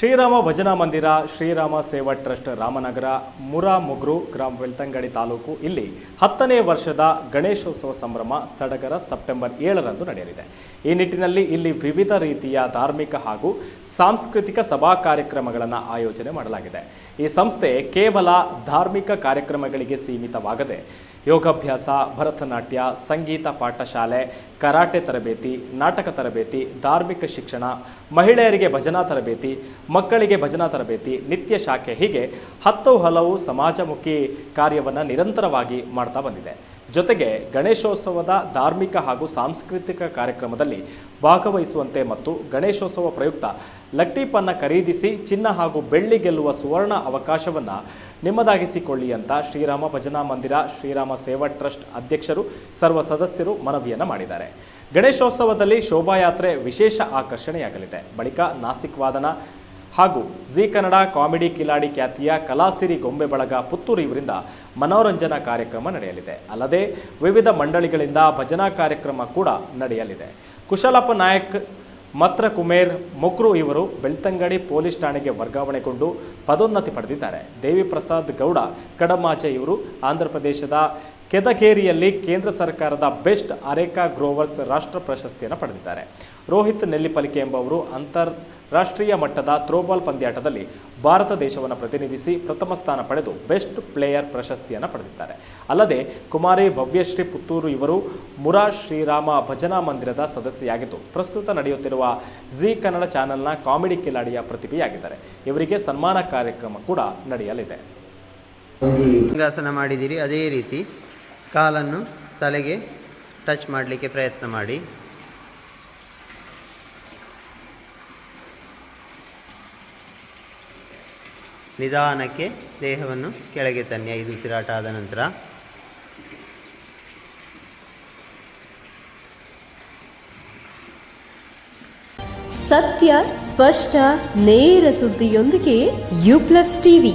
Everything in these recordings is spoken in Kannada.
ಶ್ರೀರಾಮ ಭಜನಾ ಮಂದಿರ, ಶ್ರೀರಾಮ ಸೇವಾ ಟ್ರಸ್ಟ್ ರಾಮನಗರ, ಮುರಾ ಮುಗ್ರು ಗ್ರಾಮ ವೆಲ್ತಂಗಡಿ ತಾಲೂಕು. ಇಲ್ಲಿ ಹತ್ತನೇ ವರ್ಷದ ಗಣೇಶೋತ್ಸವ ಸಂಭ್ರಮ ಸಡಗರ ಸೆಪ್ಟೆಂಬರ್ ಏಳರಂದು ನಡೆಯಲಿದೆ. ಈ ನಿಟ್ಟಿನಲ್ಲಿ ಇಲ್ಲಿ ವಿವಿಧ ರೀತಿಯ ಧಾರ್ಮಿಕ ಹಾಗೂ ಸಾಂಸ್ಕೃತಿಕ ಸಭಾ ಕಾರ್ಯಕ್ರಮಗಳನ್ನು ಆಯೋಜನೆ ಮಾಡಲಾಗಿದೆ. ಈ ಸಂಸ್ಥೆ ಕೇವಲ ಧಾರ್ಮಿಕ ಕಾರ್ಯಕ್ರಮಗಳಿಗೆ ಸೀಮಿತವಾಗದೆ ಯೋಗಾಭ್ಯಾಸ, ಭರತನಾಟ್ಯ, ಸಂಗೀತ ಪಾಠಶಾಲೆ ಕರಾಟೆ ತರಬೇತಿ, ನಾಟಕ ತರಬೇತಿ, ಧಾರ್ಮಿಕ ಶಿಕ್ಷಣ, ಮಹಿಳೆಯರಿಗೆ ಭಜನಾ ತರಬೇತಿ, ಮಕ್ಕಳಿಗೆ ಭಜನಾ ತರಬೇತಿ, ನಿತ್ಯ ಶಾಖೆ ಹೀಗೆ ಹತ್ತು ಹಲವು ಸಮಾಜಮುಖಿ ಕಾರ್ಯವನ್ನು ನಿರಂತರವಾಗಿ ಮಾಡ್ತಾ ಬಂದಿದೆ. ಜೊತೆಗೆ ಗಣೇಶೋತ್ಸವದ ಧಾರ್ಮಿಕ ಹಾಗೂ ಸಾಂಸ್ಕೃತಿಕ ಕಾರ್ಯಕ್ರಮದಲ್ಲಿ ಭಾಗವಹಿಸುವಂತೆ ಮತ್ತು ಗಣೇಶೋತ್ಸವ ಪ್ರಯುಕ್ತ ಲಟ್ಟಿಪನ್ನ ಖರೀದಿಸಿ ಚಿನ್ನ ಹಾಗೂ ಬೆಳ್ಳಿ ಗೆಲ್ಲುವ ಸುವರ್ಣ ಅವಕಾಶವನ್ನು ನಿಮ್ಮದಾಗಿಸಿಕೊಳ್ಳಿ ಅಂತ ಶ್ರೀರಾಮ ಭಜನಾ ಮಂದಿರ, ಶ್ರೀರಾಮ ಸೇವಾ ಟ್ರಸ್ಟ್ ಅಧ್ಯಕ್ಷರು, ಸರ್ವ ಸದಸ್ಯರು ಮನವಿಯನ್ನು ಮಾಡಿದ್ದಾರೆ. ಗಣೇಶೋತ್ಸವದಲ್ಲಿ ಶೋಭಾಯಾತ್ರೆ ವಿಶೇಷ ಆಕರ್ಷಣೆಯಾಗಲಿದೆ. ಬಳಿಕ ನಾಸಿಕ್ ವಾದನ ಹಾಗೂ ಜಿ ಕನ್ನಡ ಕಾಮಿಡಿ ಕಿಲಾಡಿ ಖ್ಯಾತಿಯ ಕಲಾಸಿರಿ ಗೊಂಬೆ ಬಳಗ ಪುತ್ತೂರು ಇವರಿಂದ ಮನೋರಂಜನಾ ಕಾರ್ಯಕ್ರಮ ನಡೆಯಲಿದೆ. ಅಲ್ಲದೆ ವಿವಿಧ ಮಂಡಳಿಗಳಿಂದ ಭಜನಾ ಕಾರ್ಯಕ್ರಮ ಕೂಡ ನಡೆಯಲಿದೆ. ಕುಶಲಪ್ಪ ನಾಯಕ್, ಮತ್ರ ಕುಮೇರ್, ಮೊಕ್ರು ಇವರು ಬೆಳ್ತಂಗಡಿ ಪೊಲೀಸ್ ಠಾಣೆಗೆ ವರ್ಗಾವಣೆಗೊಂಡು ಪದೋನ್ನತಿ ಪಡೆದಿದ್ದಾರೆ. ದೇವಿ ಪ್ರಸಾದ್ ಗೌಡ, ಕಡಮಾಚೆ ಇವರು ಆಂಧ್ರ ಪ್ರದೇಶದ ಕೆದಕೇರಿಯಲ್ಲಿ ಕೇಂದ್ರ ಸರ್ಕಾರದ ಬೆಸ್ಟ್ ಅರೇಕಾ ಗ್ರೋವರ್ಸ್ ರಾಷ್ಟ್ರ ಪ್ರಶಸ್ತಿಯನ್ನು ಪಡೆದಿದ್ದಾರೆ. ರೋಹಿತ್ ನೆಲ್ಲಿಪಲಿಕೆ ಎಂಬುವರು ಅಂತಾರಾಷ್ಟ್ರೀಯ ಮಟ್ಟದ ಥ್ರೋಬಾಲ್ ಪಂದ್ಯಾಟದಲ್ಲಿ ಭಾರತ ದೇಶವನ್ನು ಪ್ರತಿನಿಧಿಸಿ ಪ್ರಥಮ ಸ್ಥಾನ ಪಡೆದು ಬೆಸ್ಟ್ ಪ್ಲೇಯರ್ ಪ್ರಶಸ್ತಿಯನ್ನು ಪಡೆದಿದ್ದಾರೆ. ಅಲ್ಲದೆ ಕುಮಾರಿ ಭವ್ಯಶ್ರೀ ಪುತ್ತೂರು ಇವರು ಮುರಾ ಶ್ರೀರಾಮ ಭಜನಾ ಮಂದಿರದ ಸದಸ್ಯೆಯಾಗಿದ್ದು, ಪ್ರಸ್ತುತ ನಡೆಯುತ್ತಿರುವ ಜೀ ಕನ್ನಡ ಚಾನೆಲ್ನ ಕಾಮಿಡಿ ಕಿಲಾಡಿಯ ಪ್ರತಿಭೆಯಾಗಿದ್ದಾರೆ. ಇವರಿಗೆ ಸನ್ಮಾನ ಕಾರ್ಯಕ್ರಮ ಕೂಡ ನಡೆಯಲಿದೆ. ಮಾಡಿದ್ದೀರಿ, ಅದೇ ರೀತಿ. ಕಾಲನ್ನು ತಲೆಗೆ ಟಚ್ ಮಾಡಲಿಕ್ಕೆ ಪ್ರಯತ್ನ ಮಾಡಿ. ನಿಧಾನಕ್ಕೆ ದೇಹವನ್ನು ಕೆಳಗೆ ತನ್ನಿ. ಐದು ಉಸಿರಾಟ ಆದ ನಂತರ ಸತ್ಯ, ಸ್ಪಷ್ಟ, ನೇರ ಸುದ್ದಿಯೊಂದಿಗೆ ಯು ಪ್ಲಸ್ ಟಿವಿ.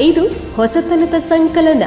ಇದು ಹೊಸತನದ ಸಂಕಲನ.